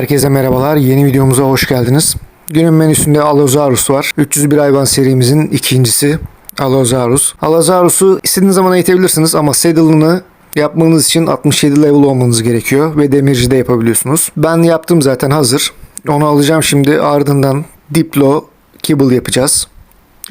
Herkese merhabalar. Yeni videomuza hoş geldiniz. Günün menüsünde Allosaurus var. 301 hayvan serimizin ikincisi Allosaurus. Allosaurus'u istediğiniz zaman eğitebilirsiniz ama saddle'ını yapmanız için 67 level olmanız gerekiyor ve demirci de yapabiliyorsunuz. Ben yaptım zaten hazır. Onu alacağım şimdi ardından Diplo Kibble yapacağız.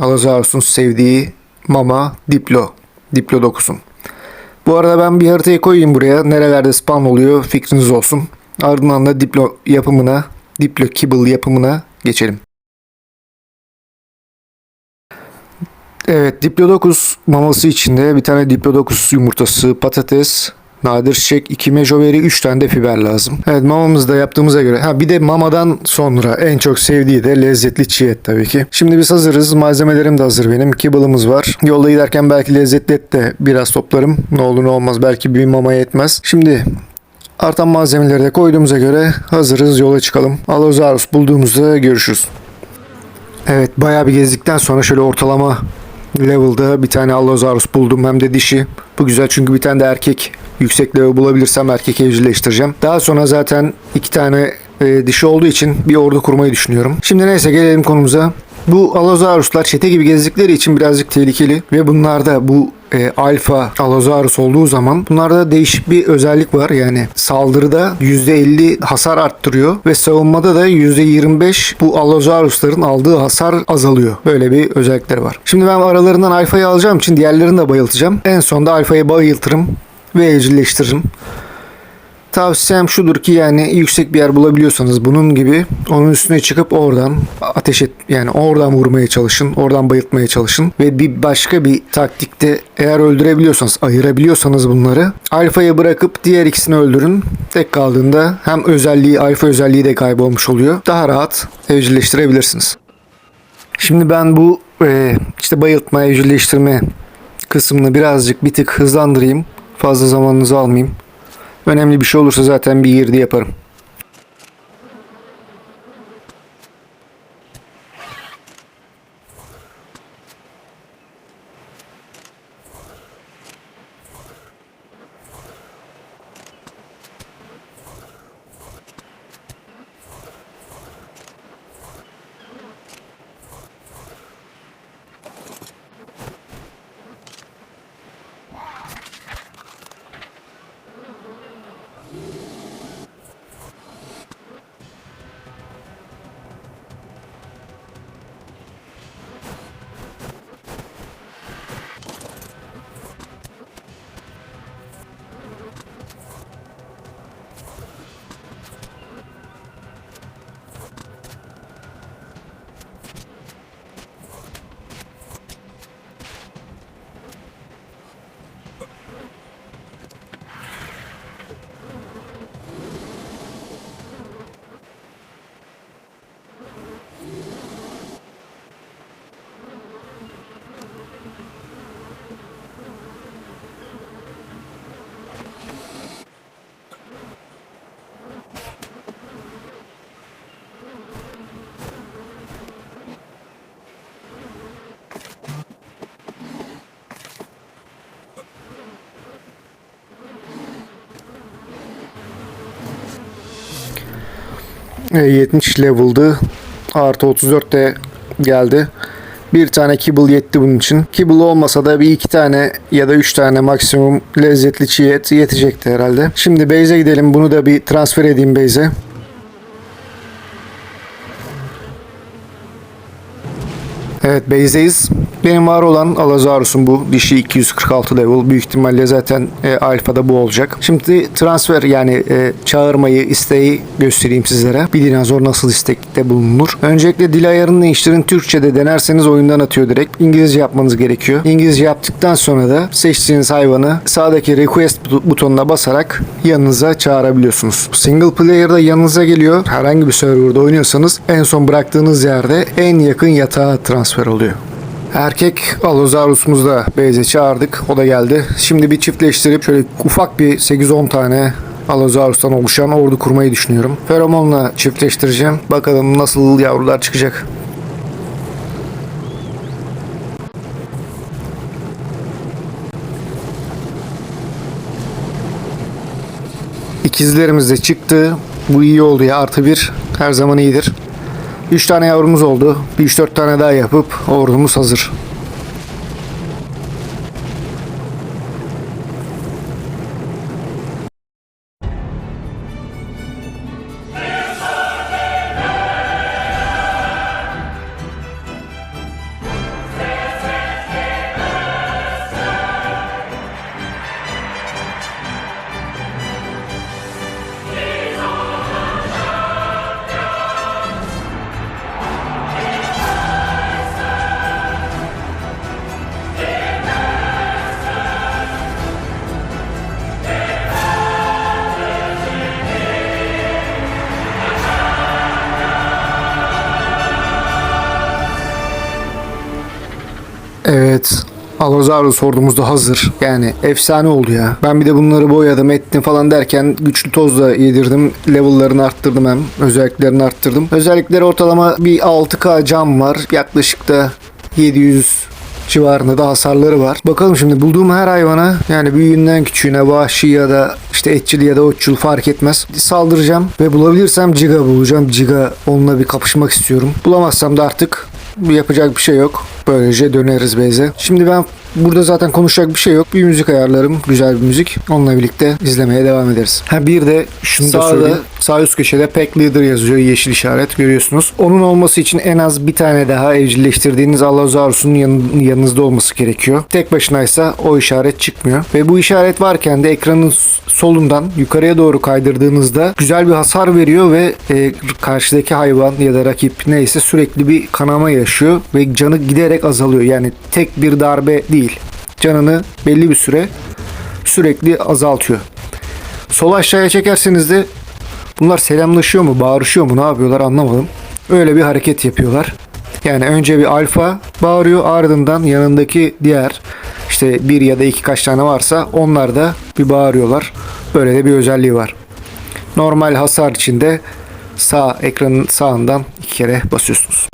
Allosaurus'un sevdiği mama Diplo. Diplo dokusun. Bu arada ben bir haritayı koyayım buraya. Nerelerde spawn oluyor fikriniz olsun. Ardından da Diplo yapımına, Diplo Kibble yapımına geçelim. Evet, Diplodocus maması içinde bir tane Diplodocus yumurtası, patates, nadir çiçek, 2 mejoveri, 3 tane de fiber lazım. Evet, mamamızda yaptığımıza göre. Ha bir de mamadan sonra en çok sevdiği de lezzetli çiğ et tabii ki. Şimdi biz hazırız. Malzemelerim de hazır benim. Kibble'ımız var. Yolda giderken belki lezzetli et de biraz toplarım. Ne olur ne olmaz. Belki bir mamaya yetmez. Şimdi Artan malzemeleri de koyduğumuza göre hazırız yola çıkalım. Allosaurus bulduğumuzda görüşürüz. Evet bayağı bir gezdikten sonra şöyle ortalama level'da bir tane Allosaurus buldum hem de dişi. Bu güzel çünkü bir tane de erkek yüksek level bulabilirsem erkek evcilleştireceğim. Daha sonra zaten iki tane e, dişi olduğu için bir ordu kurmayı düşünüyorum. Şimdi neyse gelelim konumuza. Bu Allosaurus'lar çete gibi gezdikleri için birazcık tehlikeli ve bunlarda bu e, alfa Allosaurus olduğu zaman bunlarda değişik bir özellik var. Yani saldırıda %50 hasar arttırıyor ve savunmada da %25 bu Allosaurus'ların aldığı hasar azalıyor. Böyle bir özellikleri var. Şimdi ben aralarından alfayı alacağım için diğerlerini de bayıltacağım. En sonda alfayı bayıltırım ve evcilleştiririm. Tavsiyem şudur ki yani yüksek bir yer bulabiliyorsanız bunun gibi onun üstüne çıkıp oradan ateş et yani oradan vurmaya çalışın, oradan bayıltmaya çalışın ve bir başka bir taktikte eğer öldürebiliyorsanız, ayırabiliyorsanız bunları alfayı bırakıp diğer ikisini öldürün. Tek kaldığında hem özelliği, alfa özelliği de kaybolmuş oluyor. Daha rahat evcilleştirebilirsiniz. Şimdi ben bu e, işte bayıltma, evcilleştirme kısmını birazcık bir tık hızlandırayım. Fazla zamanınızı almayayım. Önemli bir şey olursa zaten bir yerde yaparım. 70 level'dı. Artı 34 de geldi. Bir tane kibble yetti bunun için. Kibble olmasa da bir iki tane ya da üç tane maksimum lezzetli çiğ et yetecekti herhalde. Şimdi base'e gidelim. Bunu da bir transfer edeyim base'e. Evet base'deyiz. Benim var olan Alazarus'un bu dişi 246 level. Büyük ihtimalle zaten e, alfada bu olacak. Şimdi transfer yani e, çağırmayı, isteği göstereyim sizlere. Bir dinozor nasıl istekte bulunur. Öncelikle dil ayarını değiştirin. Türkçe'de denerseniz oyundan atıyor direkt. İngilizce yapmanız gerekiyor. İngilizce yaptıktan sonra da seçtiğiniz hayvanı sağdaki request but- butonuna basarak yanınıza çağırabiliyorsunuz. Single player'da yanınıza geliyor. Herhangi bir serverda oynuyorsanız en son bıraktığınız yerde en yakın yatağa transfer oluyor. Erkek Allosaurus'umuzu da base'e çağırdık. O da geldi. Şimdi bir çiftleştirip şöyle ufak bir 8-10 tane Allosaurus'tan oluşan ordu kurmayı düşünüyorum. Feromonla çiftleştireceğim. Bakalım nasıl yavrular çıkacak. İkizlerimiz de çıktı. Bu iyi oldu ya. Artı bir her zaman iyidir. 3 tane yavrumuz oldu. Bir 3-4 tane daha yapıp ordumuz hazır. Evet. Alozarus ordumuz da hazır. Yani efsane oldu ya. Ben bir de bunları boyadım ettim falan derken güçlü toz da yedirdim. Level'larını arttırdım hem. Özelliklerini arttırdım. Özellikleri ortalama bir 6K cam var. Yaklaşık da 700 civarında da hasarları var. Bakalım şimdi bulduğum her hayvana yani büyüğünden küçüğüne vahşi ya da işte etçil ya da otçul fark etmez. Saldıracağım ve bulabilirsem Ciga bulacağım. Ciga onunla bir kapışmak istiyorum. Bulamazsam da artık yapacak bir şey yok. Böylece döneriz Beyze. Şimdi ben burada zaten konuşacak bir şey yok. Bir müzik ayarlarım. Güzel bir müzik. Onunla birlikte izlemeye devam ederiz. Ha bir de şunu da söyleyeyim. Sağ üst köşede Pack Leader yazıyor. Yeşil işaret görüyorsunuz. Onun olması için en az bir tane daha evcilleştirdiğiniz Allosaurus'un yan, yanınızda olması gerekiyor. Tek başınaysa o işaret çıkmıyor. Ve bu işaret varken de ekranın solundan yukarıya doğru kaydırdığınızda güzel bir hasar veriyor ve e, karşıdaki hayvan ya da rakip neyse sürekli bir kanama yaşıyor ve canı giderek azalıyor. Yani tek bir darbe değil. Canını belli bir süre sürekli azaltıyor. Sol aşağıya çekerseniz de bunlar selamlaşıyor mu, bağırışıyor mu, ne yapıyorlar anlamadım. Öyle bir hareket yapıyorlar. Yani önce bir alfa bağırıyor ardından yanındaki diğer işte bir ya da iki kaç tane varsa onlar da bir bağırıyorlar. Böyle de bir özelliği var. Normal hasar içinde sağ ekranın sağından iki kere basıyorsunuz.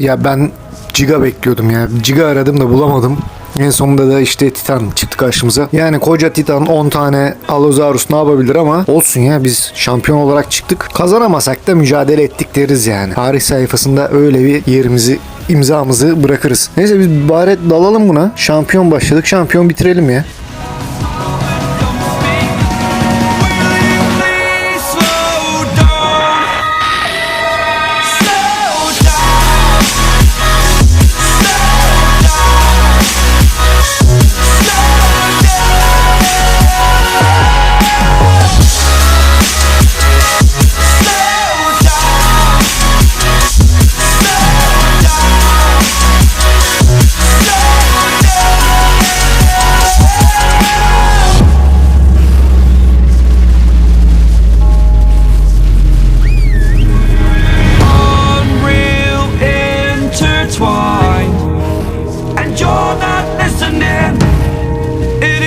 Ya ben Giga bekliyordum ya. Giga aradım da bulamadım. En sonunda da işte Titan çıktı karşımıza. Yani koca Titan 10 tane Allosaurus ne yapabilir ama olsun ya biz şampiyon olarak çıktık. Kazanamasak da mücadele ettik deriz yani. Tarih sayfasında öyle bir yerimizi imzamızı bırakırız. Neyse biz bari dalalım buna. Şampiyon başladık. Şampiyon bitirelim ya.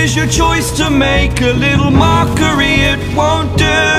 Is your choice to make a little mockery. It won't do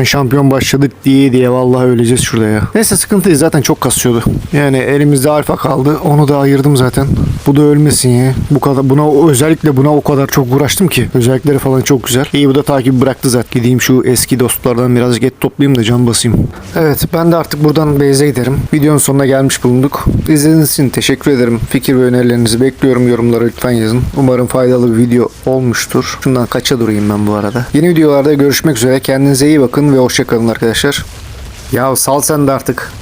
Ben şampiyon başladık diye diye vallahi öleceğiz şurada ya. Neyse sıkıntıyız zaten çok kasıyordu. Yani elimizde alfa kaldı. Onu da ayırdım zaten. Bu da ölmesin ya. Bu kadar buna özellikle buna o kadar çok uğraştım ki. Özellikleri falan çok güzel. İyi bu da takibi bıraktı zaten. Gideyim şu eski dostlardan birazcık et toplayayım da can basayım. Evet ben de artık buradan base'e giderim. Videonun sonuna gelmiş bulunduk. İzlediğiniz için teşekkür ederim. Fikir ve önerilerinizi bekliyorum. Yorumlara lütfen yazın. Umarım faydalı bir video olmuştur. Şundan kaça durayım ben bu arada. Yeni videolarda görüşmek üzere. Kendinize iyi bakın ve hoşçakalın arkadaşlar. Ya sal sen de artık.